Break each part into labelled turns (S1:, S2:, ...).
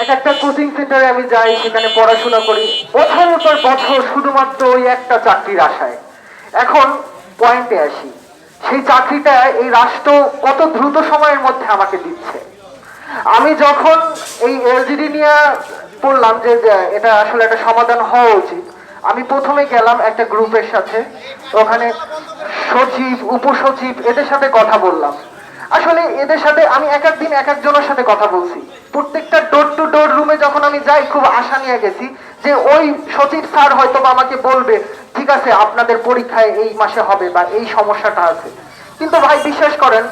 S1: এক একটা কোচিং সেন্টারে আমি যাই, সেখানে পড়াশোনা করি। বছরের পর বছর শুধুমাত্র ওই একটা চাকরির আশায়। এখন পয়েন্টে আসি। সেই চাকরিটা এই রাষ্ট্র কত দ্রুত সময়ের মধ্যে আমাকে দিচ্ছে। আমি যখন এই এলজিডি নিয়ে পড়লাম যে এটা আসলে একটা সমাধান হওয়া উচিত, আমি প্রথমে গেলাম একটা গ্রুপের সাথে। ওখানে সচিব, উপসচিব, এদের সাথে কথা বললাম। আসলে এদের সাথে আমি এক এক দিন এক একজনের সাথে কথা বলছি। প্রত্যেকটা ডোর টু ডোর রুমে যখন আমি যাই, খুব আশা নিয়ে গেছি যে ওই সচিব স্যার হয়তো আমাকে বলবে, ঠিক আছে, আপনাদের পরীক্ষায় এই মাসে হবে বা এই সমস্যাটা আছে। কিন্তু ভাই, বিশ্বাস করেন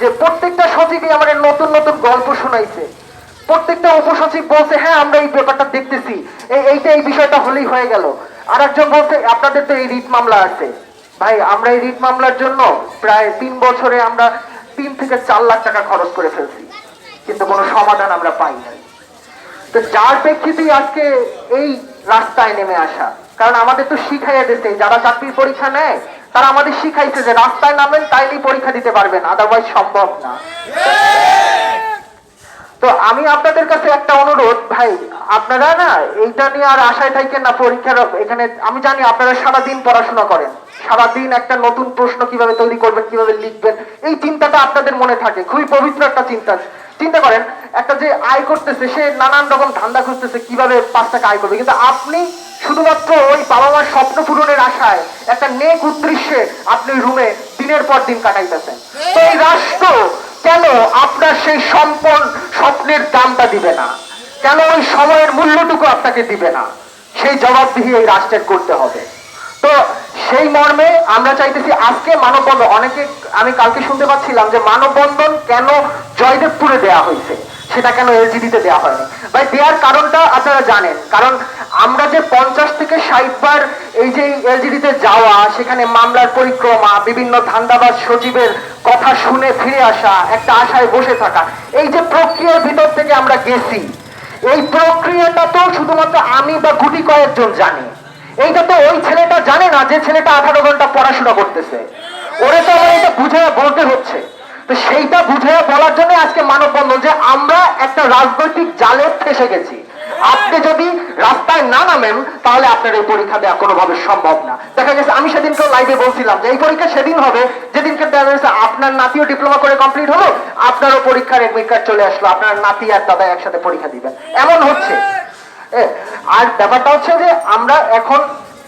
S1: যে প্রত্যেকটা সচিবই আমার নতুন নতুন গল্প শোনাইছে। প্রত্যেকটা উপসচিব বলছে হ্যাঁ আমরা এই ব্যাপারটা দেখতেছি। এই এইটা এই বিষয়টা হলেই হয়ে গেল। আর একজন বলছে, আপনাদের তো এই রিট মামলা আছে। ভাই, আমরা এই রিট মামলার জন্য প্রায় তিন বছরে আমরা তিন থেকে চার লাখ টাকা খরচ করে ফেলছি। কিন্তু কোনো সমাধান আমরা পাই নাই। তো যার প্রেক্ষিতেই আজকে এই রাস্তায় নেমে আসা, কারণ আমাদের তো শিখাইয়া দিতে যারা চাকরির পরীক্ষা নেয়, তারা আমাদের শিখাইছে যে রাস্তায় নামেন, তাইলেই পরীক্ষা দিতে পারবেন আদারওয়াইজ সম্ভব না। তো আমি আপনাদের কাছে একটা অনুরোধ ভাই আপনারা না এইটা নিয়ে আর আশায় থাকেন না পরীক্ষার এখানে আমি জানি আপনারা সারাদিন পড়াশোনা করেন সারাদিন একটা নতুন প্রশ্ন কীভাবে তৈরি করবেন কীভাবে লিখবেন এই চিন্তাটা আপনাদের মনে থাকে খুবই পবিত্র একটা চিন্তা। চিন্তা করেন একটা যে আয় করতেছে সে নানান রকম ধান্দা খুঁজতেছে কীভাবে পাঁচ টাকা আয় করবে কিন্তু আপনি শুধুমাত্র ওই বাবা মার স্বপ্ন পূরণের আশায় একটা নেক উদ্দেশ্যে আপনি রুমে দিনের পর দিন কাটাইতেছেন। তো এই রাষ্ট্র কেন আপনার সেই সম্পন স্বপ্নের দামটা দিবে না? কেন ওই সময়ের মূল্যটুকু আপনাকে দিবে না? সেই জবাবদিহি এই রাষ্ট্রের করতে হবে। তো সেই মর্মে আমরা চাইতেছি আজকে মানববন্ধন, অনেকে আমি কালকে শুনতে পাচ্ছিলাম যে মানববন্ধন কেন জয়দেবপুরে দেয়া হয়েছে? সেটা কেন এলজিডিতে দেওয়া হয়নি? ভাই দেওয়ার কারণটা আপনারা জানেন। কারণ আমরা যে পঞ্চাশ থেকে ষাট বার এই যে এলজিডিতে যাওয়া, সেখানে মামলার পরিক্রমা, বিভিন্ন ধান্দাবাজ সচিবের কথা শুনে ফিরে আসা, একটা আশায় বসে থাকা, এই যে প্রক্রিয়ার ভিতর থেকে আমরা গেছি, এই প্রক্রিয়াটা তো শুধুমাত্র আমি বা গুটি কয়েকজন জানি। এইটা তো ওই ছেলেটা জানে না যে ছেলেটা আঠারো ঘণ্টা পড়াশোনা করতেছে। ওরে তো আমার এটা বুঝে বলতে হচ্ছে। তো সেইটা বুঝে বলার জন্য আজকে মানব মানববন্ধন যে আমরা একটা রাজনৈতিক জালে ফেসে গেছি। আপনি যদি রাস্তায় না নামেন, তাহলে আপনার এই পরীক্ষা দেওয়া কোনোভাবে সম্ভব না। দেখা গেছে, আমি সেদিনকে লাইভে বলছিলাম যে এই পরীক্ষা সেদিন হবে। যেদিনকে দেখা গেছে আপনার নাতিও ডিপ্লোমা করে কমপ্লিট হলো, আপনারও পরীক্ষার এডমিট কার্ড চলে আসলো, আপনার নাতি আর দাদা একসাথে পরীক্ষা দিবেন। এমন হচ্ছে। আর ব্যাপারটা হচ্ছে যে আমরা এখন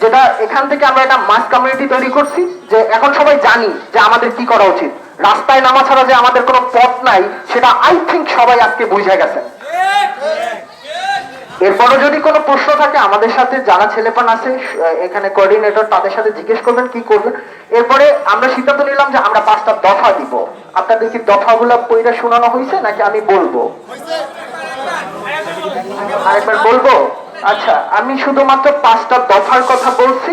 S1: যেটা, এখান থেকে আমরা একটা মাস কমিউনিটি তৈরি করছি, যে এখন সবাই জানি যে আমাদের কি করা উচিত। রাস্তায় নামা ছাড়া যে আমাদের কোনো পথ নাই, সেটা আই থিঙ্ক সবাই আজকে বুঝে গেছেন। এরপরও যদি কোনো প্রশ্ন থাকে, আমাদের সাথে যারা ছেলেপান আছে এখানে কোঅর্ডিনেটর তাদের সাথে জিজ্ঞেস করবেন কি করবেন। এরপরে আমরা সিদ্ধান্ত নিলাম যে আমরা পাঁচটা দফা দিব। আপনাদের কি দফাগুলো পইরা শোনানো হয়েছে নাকি আমি বলব? আরেকবার বলব? আচ্ছা আমি শুধুমাত্র পাঁচটা দফার কথা বলছি।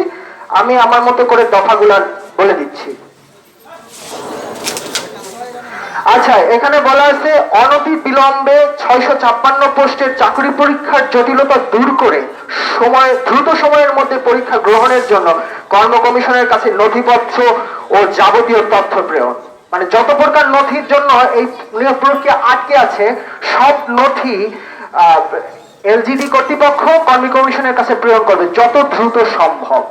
S1: আমি আমার মতো করে দফাগুলা বলে দিচ্ছি। আচ্ছা এখানে বলা আছে অনতি বিলম্বে ছয়শো ছাপ্পান্ন পোস্টের চাকরি পরীক্ষার জটিলতা দূর করে সময়, দ্রুত সময়ের মধ্যে পরীক্ষা গ্রহণের জন্য কর্ম কমিশনের কাছে নথিপত্র ও যাবতীয় তথ্য প্রেরণ। মানে যত প্রকার নথির জন্য এই নিয়োগ প্রক্রিয়া আটকে আছে, সব নথি এলজিডি কর্তৃপক্ষ কর্মী কমিশনের কাছে প্রেরণ করবে যত দ্রুত সম্ভব।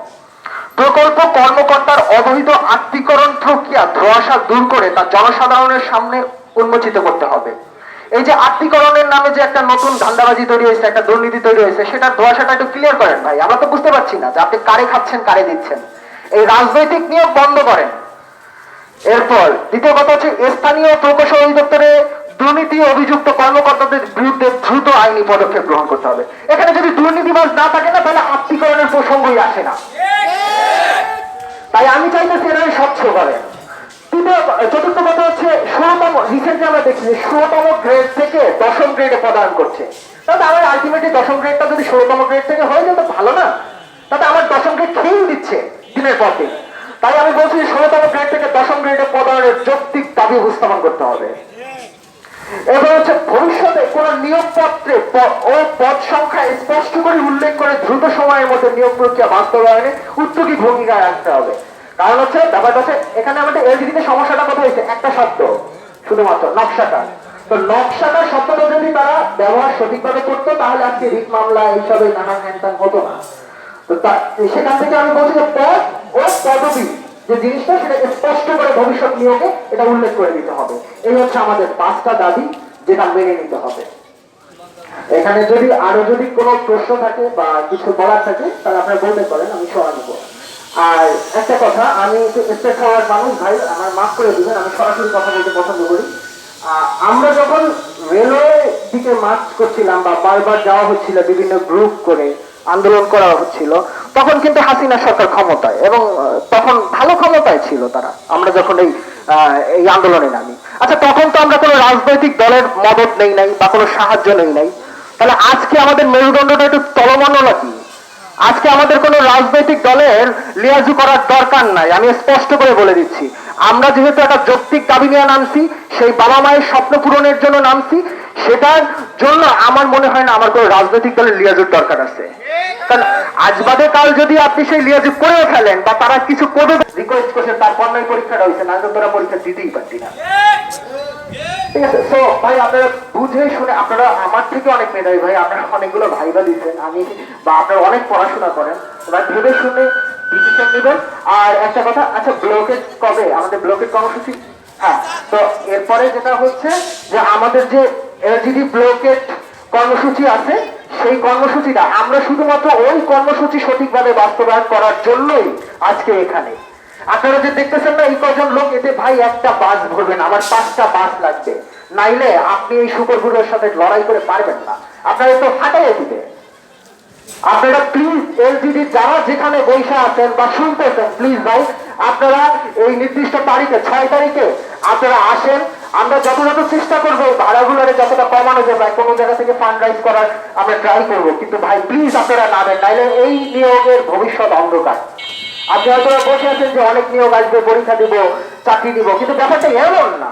S1: প্রকল্প কর্মকর্তার অবহিত আত্মীকরণ প্রক্রিয়া ধোঁয়াশা দূর করে তা জনসাধারণের সামনে উন্মোচিত করতে হবে। এই যে আত্মীকরণের নামে যে একটা নতুন ধান্দাবাজি তৈরি হয়েছে, একটা দুর্নীতি তৈরি হয়েছে সেটা ধোঁয়াশাটা একটু ক্লিয়ার করেন ভাই। আমরা তো বুঝতে পারছি না যে আপনি কারে খাচ্ছেন, কারে দিচ্ছেন। এই রাজনৈতিক নিয়োগ বন্ধ করেন। এরপর দ্বিতীয় কথা হচ্ছে, স্থানীয় প্রকৌশল অধিদপ্তরে দুর্নীতি অভিযুক্ত কর্মকর্তাদের বিরুদ্ধে দ্রুত আইনি পদক্ষেপ গ্রহণ করতে হবে। এখানে যদি দুর্নীতিবাজ না থাকে না, তাহলে আত্মীকরণের প্রসঙ্গই আসে না। তাই আমি চাইতেছি এরা স্বচ্ছ করে। চতুর্থ কথা হচ্ছে, ষোলতম রিসেন্টলি আমরা দেখছি, ষোলতম গ্রেড থেকে দশম গ্রেডে প্রদান করছে। তাহলে আমার আলটিমেটলি দশম গ্রেডটা যদি ষোলতম গ্রেড থেকে হয়ে যায়, তো ভালো না। তাতে আমার দশম গ্রেড খেয়েই দিচ্ছে দিনের পর দিন। তাই আমি বলছি ষোলতম গ্রেড থেকে দশম গ্রেডে পদায়নের যৌক্তিক দাবি উপস্থাপন করতে হবে। এবার হচ্ছে ভবিষ্যতে কোন নিয়োগপত্রে ও পদ সংখ্যা স্পষ্ট করে উল্লেখ করে দ্রুত সময়ের মধ্যে নিয়োগ প্রক্রিয়া বাস্তবায়নে উদ্যোগী ভূমিকা রাখতে হবে। কারণ হচ্ছে, ব্যাপারটা হচ্ছে, এখানে আমাদের এলজিডিতে সমস্যাটা কোথায় হয়েছে? একটা শব্দ, শুধুমাত্র নকশাটা। তো নকশাটা শব্দটা যদি তারা ব্যবহার সঠিকভাবে করতো, তাহলে আজকে রিট মামলা, এইসবে নানা হ্যান্ডান হতো না। তো সেখান থেকে আমি বলছি যে পদ ও পদবি যে জিনিসটা সেটা স্পষ্ট করে ভবিষ্যৎ নিয়োগে এটা উল্লেখ করে দিতে হবে। এই হচ্ছে আমাদের পাঁচটা দাবি, যেটা মেনে নিতে হবে। এখানে যদি আরও যদি কোনো প্রশ্ন থাকে বা কিছু বলার থাকে, তাহলে আপনারা বলতে পারেন, আমি সময় নেব। আর একটা কথা, আমি মানুষ, ভাই, আমার মাফ করে দিবেন, আমি সরাসরি কথা বলতে পছন্দ করি। আমরা যখন রেলওয়ে দিকে মার্চ করছিলাম বা বারবার যাওয়া হচ্ছিল বিভিন্ন গ্রুপ করে, আন্দোলন করা হচ্ছিল, তখন কিন্তু হাসিনা সরকার ক্ষমতায়, এবং তখন ভালো ক্ষমতায় ছিল তারা। আমরা যখন এই এই আন্দোলনে নামি। আচ্ছা তখন তো আমরা কোনো রাজনৈতিক দলের মদত নেই নাই, বা কোনো সাহায্য নেই নাই। তাহলে আজকে আমাদের মেরুদণ্ডটা একটু তলমান্য নাকি আজকে আমাদের কোনো রাজনৈতিক দলের লিয়াজু করার দরকার নাই, আমি স্পষ্ট করে বলে দিচ্ছি। আমরা যেহেতু একটা যৌক্তিক দাবি নিয়ে নামছি, সেই বাবা মায়ের স্বপ্ন পূরণের জন্য নামছি সেটার জন্য আমার মনে হয় না আমার কোনো রাজনৈতিক দলের লিয়াজুর দরকার আছে। কারণ আজ বাদে কাল যদি আপনি সেই লিয়াজু করেও ফেলেন বা তারা কিছু করে রিকোয়েস্ট করছে, তারপর নয় পরীক্ষাটা হয়েছে না তোরা পরীক্ষা দিতেই পারতি না। বুঝে শুনে, আপনারা আমার থেকে অনেক ভাই, আপনারা অনেকগুলো ভাইবা দিচ্ছেন আমি বা আপনারা অনেক পড়াশোনা করেন। শুনে আর একটা কথা আচ্ছা কবে? আমাদের কর্মসূচি? হ্যাঁ তো এরপরে যেটা হচ্ছে যে আমাদের যে এলজিডি ব্লকেট কর্মসূচি আছে। সেই কর্মসূচিটা আমরা শুধুমাত্র ওই কর্মসূচি সঠিকভাবে বাস্তবায়ন করার জন্যই আজকে এখানে। আপনারা যে দেখতেছেন না, এই কজন লোক, এতে ভাই একটা বাস ভরবেন আমার পাঁচটা বাস লাগবে। নাইলে আপনি এই শুকরগুলোর সাথে লড়াই করে পারবেন না। আপনারা তো ফাটাইয়ে দিবে আপনারা প্লিজ এলজিডি যারা যেখানে বৈশা আছেন বা শুনতেছেন প্লিজ ভাই, আপনারা এই নির্দিষ্ট তারিখে, ছয় তারিখে আপনারা আসেন আমরা যথাযথ চেষ্টা করব, ভাড়াগুলোরে যতটা কমানো যাবে ভাই, কোনো জায়গা থেকে ফান্ড রাইজ করার আমরা ট্রাই করব। কিন্তু ভাই প্লিজ আপনারা না নামেন নাইলে এই নিয়োগের ভবিষ্যৎ অন্ধকার। আপনি হয়তো বসে আছেন যে অনেক নিয়োগ আসবে, পরীক্ষা দিব, চাকরি দিব, কিন্তু ব্যাপারটা এমন না।